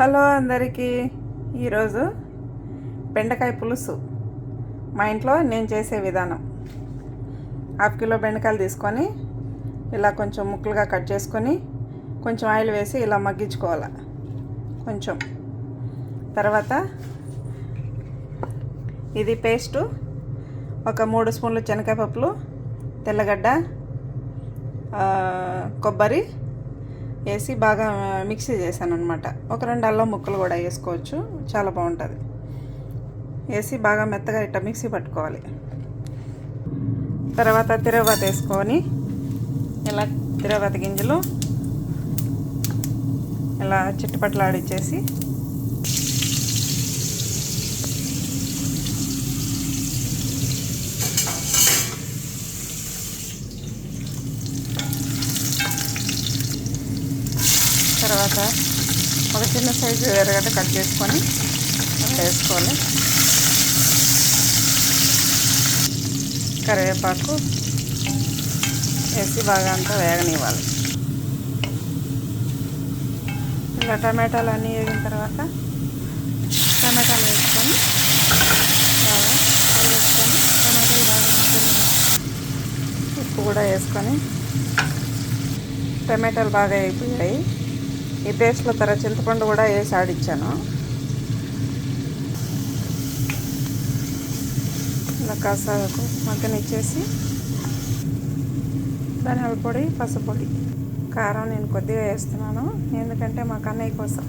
Hello అందరికీ. ఈరోజు బెండకాయ పులుసు. మా ఇంట్లో నేను చేసే విధానం. హాఫ్ కిలో బెండకాయలు తీసుకొని ఇలా కొంచెం ముక్కలుగా కట్ చేసుకొని కొంచెం ఆయిల్ వేసి ఇలా మగ్గించుకోవాలి. కొంచెం. తర్వాత ఇది పేస్టు. ఒక మూడు స్పూన్లు శనగపప్పులు పప్పులు తెల్లగడ్డ కొబ్బరి వేసి బాగా మిక్సీ చేశాను అనమాట ఒక రెండు అల్లం ముక్కలు కూడా వేసుకోవచ్చు. చాలా బాగుంటుంది. వేసి బాగా మెత్తగా ఇట్ట మిక్సీ పట్టుకోవాలి. తర్వాత తిరగబాత వేసుకొని ఇలా తిరగబాత గింజలు ఇలా చిట్టుపట్లాడిచ్చేసి తర్వాత ఒక చిన్న సైజు ఎర్రగడ్డ కట్ చేసుకొని అలా వేసుకోవాలి కరివేపాకు వేసి బాగా అంతా వేగనివ్వాలి. ఇలా టమాటాలు అన్నీ వేగిన తర్వాత టమాటాలు వేసుకొని బాగా వేసుకొని టమాటాలు బాగా వేసుకొని ఉప్పు కూడా వేసుకొని టమాటాలు బాగా అయిపోయాయి ఈ పేస్ట్లో తర చింతపండు కూడా వేసి ఆడిచ్చాను ఇలా కాస్త మగ్గనిచ్చేసి ధనియాల పొడి పసుపొడి కారం నేను కొద్దిగా వేస్తున్నాను ఎందుకంటే మా కన్నయ్య కోసం.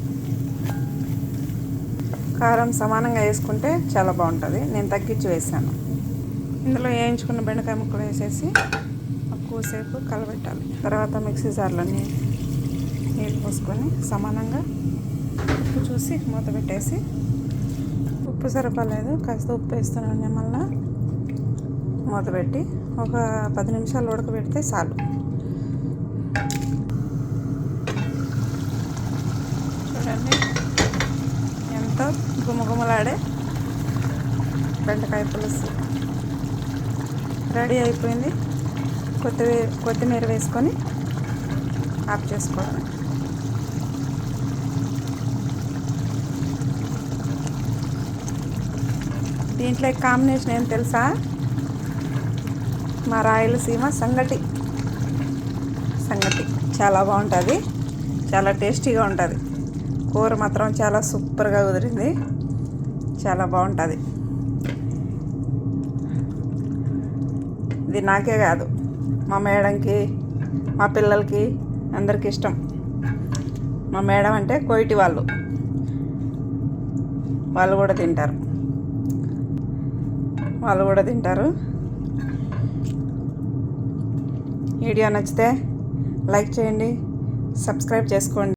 కారం సమానంగా వేసుకుంటే చాలా బాగుంటుంది. నేను తగ్గించి వేసాను. ఇందులో వేయించుకున్న బెండకాయ ముక్కలు వేసేసి ఎక్కువసేపు కలబెట్టాలి. తర్వాత మిక్సీ జార్లన్నీ నీళ్ళు పోసుకొని సమానంగా ఉప్పు చూసి మూత పెట్టేసి ఉప్పు సరిపోలేదు కాస్త ఉప్పు వేస్తున్నాను మళ్ళీ మళ్ళా. మూత పెట్టి ఒక పది నిమిషాలు ఉడకబెడితే చాలు. చూడండి ఎంతో గుమగుమలాడే బెండకాయ పులుసు. రెడీ అయిపోయింది. కొత్తిమీర కొత్తిమీర వేసుకొని ఆఫ్ చేసుకోవడం దీంట్లో కాంబినేషన్ ఏం తెలుసా? మా రాయలసీమ సంగటి. సంగటి చాలా బాగుంటుంది. చాలా టేస్టీగా ఉంటుంది. కూర మాత్రం చాలా సూపర్గా కుదిరింది. చాలా బాగుంటుంది. ఇది నాకే కాదు. మా మేడంకి మా పిల్లలకి అందరికి ఇష్టం. మా మేడం అంటే కోయిటి వాళ్ళు. వాళ్ళు కూడా తింటారు. వాళ్ళు కూడా తింటారు. వీడియో నచ్చితే లైక్ చేయండి సబ్స్క్రైబ్ చేసుకోండి.